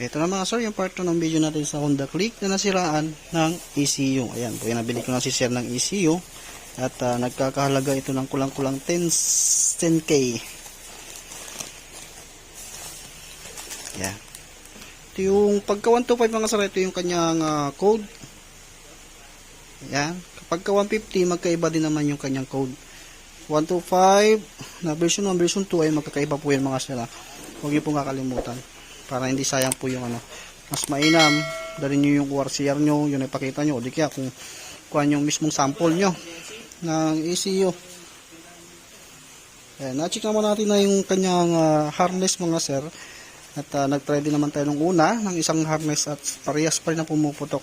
Ito na mga sir, yung part 2 ng video natin sa Honda Click na nasiraan ng ECU. Ayan, po yung nabili ko na si sir ng ECU. At ah, nagkakahalaga ito ng kulang-kulang 10, 10K. Ayan. Ito yung pagka 125 mga sir, ito yung kanyang ah, code. Ayan. Kapag ka 150, magkaiba din naman yung kanyang code. 125 na version 1, version 2 ay magkakaiba po yan mga sir. ah. Huwag niyo pong kakalimutan para hindi sayang po yung ano. Mas mainam, dali niyo yung ORCR nyo, yung ipakita nyo, o di kaya kung kuha yung mismong sample nyo ng ECU. Ayan, na-check naman natin na yung kanyang ah, harness mga sir. At ah, nag-try din naman tayo nung una ng isang harness at parehas pa rin ang pumuputok.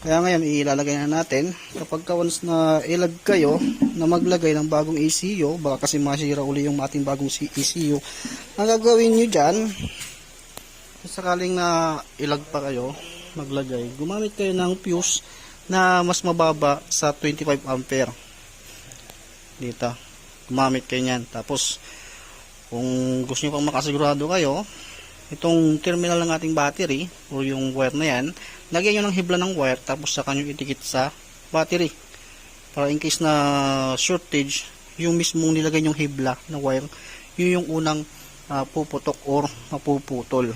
Kaya ngayon, ilalagay na natin. Kapag ka once na ilag kayo na maglagay ng bagong ECU, baka kasi masira uli yung ating bagong ECU, ang gagawin nyo dyan, kung sakaling na ilag pa kayo, maglagay, gumamit kayo ng fuse na mas mababa sa 25 ampere. Dito. Gumamit kayo niyan. Tapos, kung gusto nyo pang makasigurado kayo, itong terminal ng ating battery, o yung wire na yan, lagyan nyo ng hibla ng wire, tapos saka nyo itikit sa battery. Para in case na shortage, yung mismong nilagay yung hibla na wire, yun yung unang ah, puputok or mapuputol.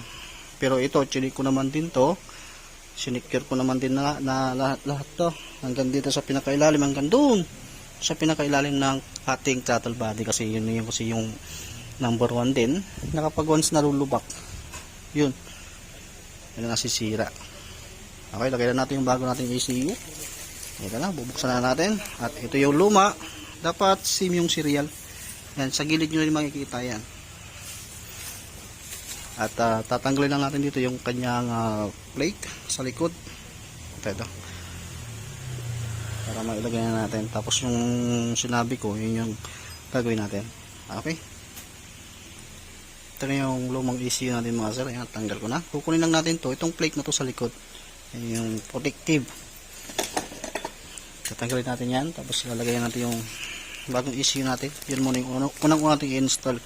Pero ito, chinik ko naman din to. Sinikure ko naman din na, na lahat, lahat to. Hanggang dito sa pinakailalim, hanggang doon sa pinakailalim ng ating throttle body. Kasi yun yung kasi yung number one din. Na kapag once nalulubak. Yun. Yun ang nasisira. Okay lagay na natin yung bago nating ECU ito na bubuksan na natin. At ito yung luma. Dapat sim yung serial. Yan sa gilid nyo rin makikita yan at ah, tatanggalin lang natin dito yung kanyang ah, plate sa likod. Ito ito. Para mailagay na natin. Tapos yung sinabi ko yun yung gagawin natin. Okay. Ito na yung lumang ECU natin mga sir. Ayan tanggal ko na. Kukunin lang natin to itong plate na to sa likod. Yan yung protective. Tatanggalin natin yan. Tapos lalagyan natin yung bagong ECU natin. Yun muna yung unang unang natin i-install.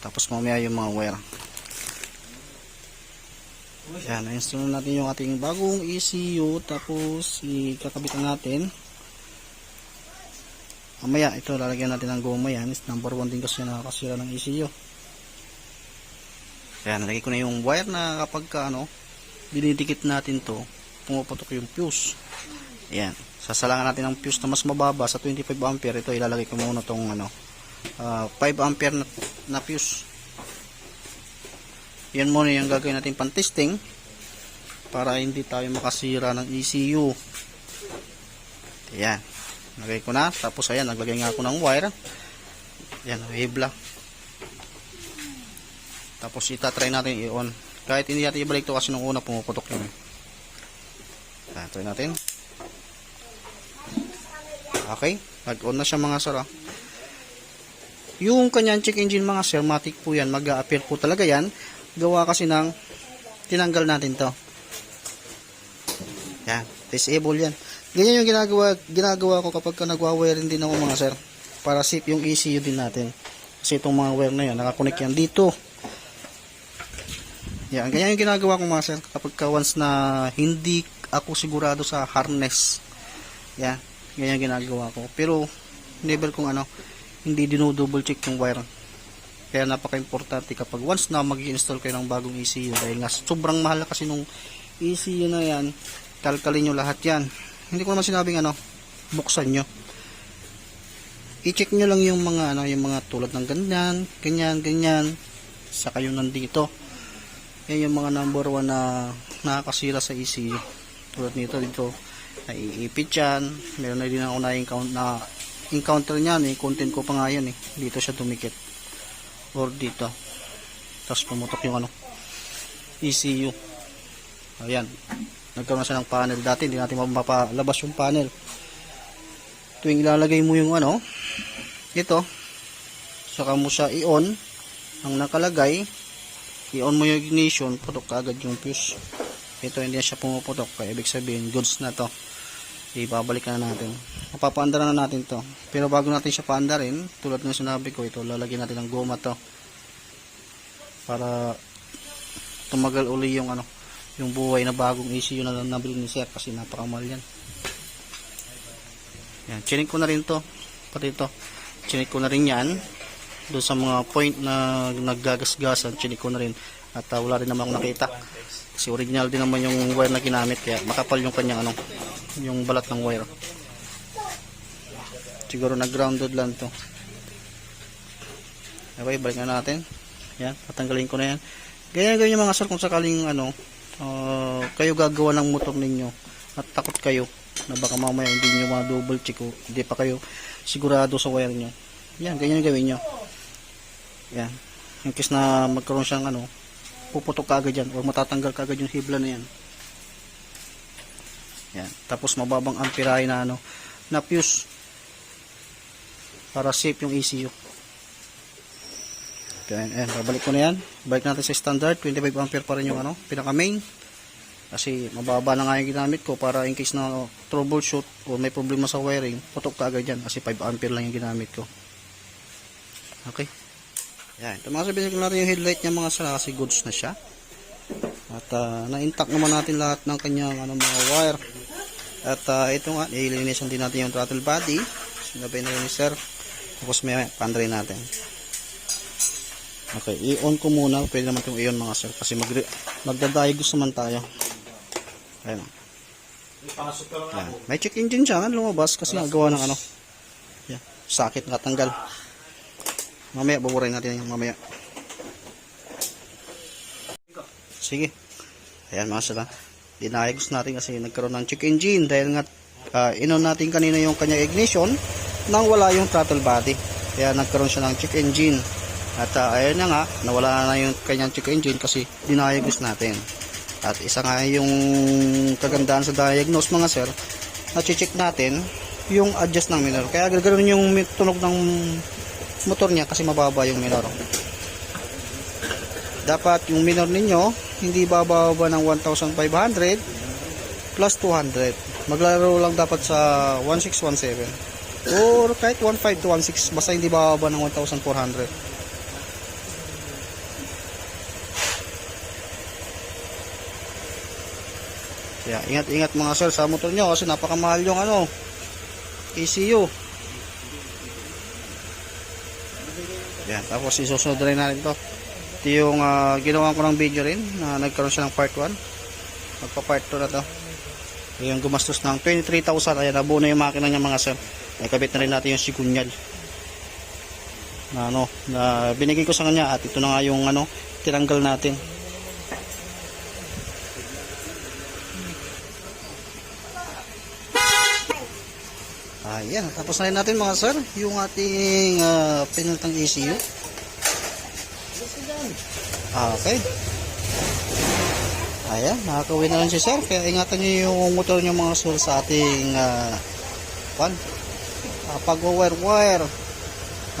Tapos mamaya yung mga wire yan, na-install na natin yung ating bagong ECU tapos ikakabit na natin Mamaya, ito lalagyan natin ng goma yan. Is number 1 din kasi nakakasira ng ECU. Kaya nalagay ko na yung wire na kapag ka, ano, dinidikit natin to, pumuputok yung fuse. Ayan. Sasalangan natin ng fuse na mas mababa sa 25 ampere. Ito ilalagay ko muna tong ano, ah, 5 ampere na, na fuse. Yan muna yung gagawin natin pan testing para hindi tayo makasira ng ECU. Ayan. Lagay ko na. Tapos ayan, naglagay nga ako ng wire. Ayan, hibla. Tapos itatry natin i-on. Kahit hindi natin ibalik to kasi nung una pumuputok yun. Ayan, try natin. Okay, nag-on na siya mga sir. ah. Yung kanyang check engine mga sir, matic po yan. Mag-a-appear po talaga yan. Gawa kasi ng tinanggal natin to. Yan, disable yan. Ganyan yung ginagawa, ginagawa ko kapag ka nagwa-wiring din ako mga sir. Para safe yung ECU din natin. Kasi itong mga wire na yan, nakakonect yan dito. Yan, ganyan yung ginagawa ko mga sir. Kapag ka once na hindi ako sigurado sa harness. Yan, ganyan ginagawa ko. Pero, never kung ano, hindi dino-double check yung wire. Kaya napaka-importante kapag once na mag install kayo ng bagong ECU dahil nga sobrang mahal kasi nung ECU na yan, kalkalin nyo lahat yan. Hindi ko naman sinabing ano, buksan nyo. I-check nyo lang yung mga ano, yung mga tulad ng ganyan, ganyan, ganyan, saka yung nandito. Yan yung mga number one na nakakasira sa ECU. Tulad nito dito, naiipit yan. Meron na din ako na encounter na encounter niyan eh, content ko pa nga yan eh. Dito siya dumikit. Or dito. Tapos pumutok yung ano, ECU. Ayan. Nagkaroon na siya ng panel. Dati hindi natin mapapalabas yung panel. Tuwing ilalagay mo yung ano, ito, saka mo siya i-on, ang nakalagay, i-on mo yung ignition, putok agad yung fuse. Ito hindi na siya pumuputok, kaya ibig sabihin, goods na to. Ibabalik na natin. Mapapaandar na natin to. Pero bago natin siya paandarin, tulad ng sinabi ko, ito, lalagyan natin ng goma to. Para tumagal uli yung ano, yung buhay na bagong ECU na nabili ni sir kasi napakamahal yan. Yan, chinik ko na rin to. Pati ito. Chinik ko na rin yan. Doon sa mga point na naggagasgasan, chinik ko na rin. At ah, wala rin naman akong nakita. Kasi original din naman yung wire na ginamit. Kaya makapal yung kanyang ano, yung balat ng wire. Siguro nag-grounded lang to. Okay, balik na natin. Yan, tatanggalin ko na yan. Ganyan ganyan mga sir kung sakaling ano, ah, kayo gagawa ng motor ninyo at takot kayo na baka mamaya hindi nyo ma-double check o hindi pa kayo sigurado sa wire nyo. Yan, ganyan gawin nyo. Yan. In case na magkaroon siyang ano, puputok ka agad yan o matatanggal ka agad yung hibla na yan. Yan. Tapos mababang amperahe na ano, na fuse para safe yung ECU. Okay, ayan, babalik ko na yan. Balik natin sa standard, 25 ampere pa rin yung ano, pinaka main. Kasi mababa na nga yung ginamit ko para in case na oh, troubleshoot o may problema sa wiring, putok ka agad yan kasi 5 ampere lang yung ginamit ko. Okay. Yan, sabihin ko natin yung headlight niya mga sala kasi goods na siya. At ah, na-intact naman natin lahat ng kanyang ano, mga wire. At ah, ito nga, nililinisan din natin yung throttle body. Sinabi na yun ni sir. Tapos may pandray natin. Okay, i-on ko muna. Pwede naman itong i-on mga sir. Kasi mag magdadiagnose naman tayo. Ayan. Yan. May check engine siya. Lumabas kasi nagawa ng ano. Yan. Sakit nakatanggal. Mamaya, buburay natin yung mamaya. Sige. Ayan mga sir. Dinayagos natin kasi nagkaroon ng check engine dahil nga uh, inon natin kanina yung kanyang ignition nang wala yung throttle body. Kaya nagkaroon siya ng check engine. At uh, ayun na nga, nawala na yung kanyang check engine kasi dinayagos natin. At isa nga yung kagandahan sa diagnose mga sir, na-check natin yung adjust ng minor. Kaya gagawin yung tunog ng motor niya kasi mababa yung minor. Dapat yung minor ninyo hindi bababa ng 1,500 plus 200. Maglaro lang dapat sa 1617 or kahit 15 to 16 basta hindi bababa ng 1,400. Kaya ingat-ingat mga sir sa motor nyo kasi napakamahal yung ano ECU. Yan, tapos isusunod rin natin to. Ito yung ah, ginawa ko ng video rin na nagkaroon siya ng part 1. Magpa part 2 na to. Yung gumastos ng 23,000. Ayan, nabuo na yung makina niya mga sir. Nakabit na rin natin yung sikunyal. Na ano, na binigay ko sa kanya at ito na nga yung ano, tinanggal natin. Ayan, tapos na rin natin mga sir, yung ating uh, pinultang ECU. Okay. Ayan, nakakawin na lang si sir. Kaya ingatan nyo yung motor nyo mga sir sa ating uh, pan. Uh, pag-wire-wire.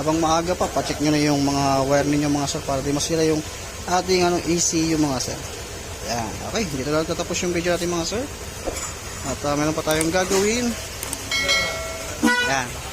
Habang maaga pa, pacheck nyo na yung mga wire ninyo mga sir para di masira yung ating ano, ECU mga sir. Ayan, okay. Dito lang tatapos yung video natin mga sir. At uh, meron pa tayong gagawin. Yan.